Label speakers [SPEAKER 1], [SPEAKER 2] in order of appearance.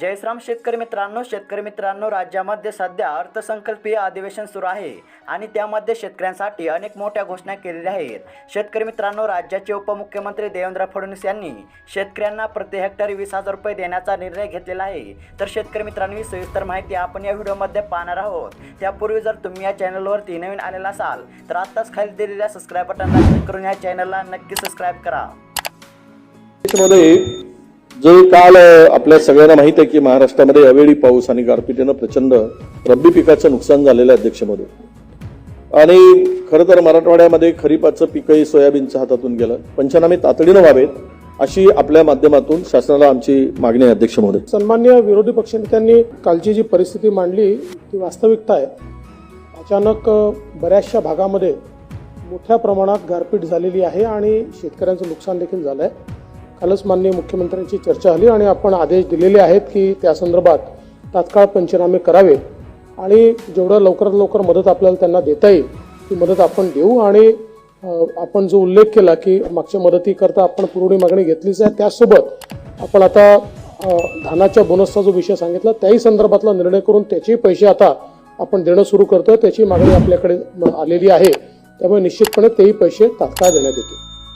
[SPEAKER 1] जयश्राम शेतकरी मित्रांनो शेतकरी मित्रांनो राज्यामध्ये सध्या अर्थसंकल्पीय अधिवेशन सुरू आहे आणि त्यामध्ये शेतकऱ्यांसाठी अनेक मोठ्या घोषणा केलेल्या आहेत. शेतकरी मित्रांनो राज्याचे उपमुख्यमंत्री देवेंद्र फडणवीस यांनी शेतकऱ्यांना प्रति हेक्टरी वीस हजार रुपये देण्याचा निर्णय घेतलेला आहे. तर शेतकरी मित्रांनो ही सविस्तर माहिती आपण या व्हिडिओमध्ये पाहणार आहोत. त्यापूर्वी जर तुम्ही या चॅनलवरती नवीन आलेला असाल तर आत्ताच खाली दिलेल्या सबस्क्राईब बटनला क्लिक करून या चॅनलला नक्की सबस्क्राईब करा.
[SPEAKER 2] जे काल आपल्या सगळ्यांना माहीत आहे की महाराष्ट्रामध्ये यावेळी पाऊस आणि गारपिटीनं प्रचंड रब्बी पिकाचं नुकसान झालेलं आहे अध्यक्षमध्ये. आणि खरं तर मराठवाड्यामध्ये खरीपाचं पिकही सोयाबीनच्या हातातून गेलं. पंचनामे तातडीनं व्हावेत अशी आपल्या माध्यमातून शासनाला आमची मागणी आहे अध्यक्ष महोदय
[SPEAKER 3] सन्मान्य विरोधी पक्षनेत्यांनी कालची जी परिस्थिती मांडली ती वास्तविकता आहे. अचानक बऱ्याचशा भागामध्ये मोठ्या प्रमाणात गारपीट झालेली आहे आणि शेतकऱ्यांचं नुकसान देखील झालं आहे कालच माननीय मुख्यमंत्र्यांची चर्चा झाली आणि आपण आदेश दिलेले आहेत की त्या संदर्भात तात्काळ पंचनामे करावे. आणि जेवढं लवकरात लवकर मदत आपल्याला त्यांना देता येईल ती मदत आपण देऊ आणि आपण जो उल्लेख केला की मागच्या मदतीकरता आपण पुरवणी मागणी घेतलीच आहे त्याचसोबत आपण आता धानाच्या बोनसचा जो विषय सांगितला त्याही संदर्भातला निर्णय करून त्याचे पैसे आता आपण देणं सुरू करतोय त्याची मागणी आपल्याकडे आलेली आहे. त्यामुळे निश्चितपणे तेही पैसे तात्काळ देण्यात येतील.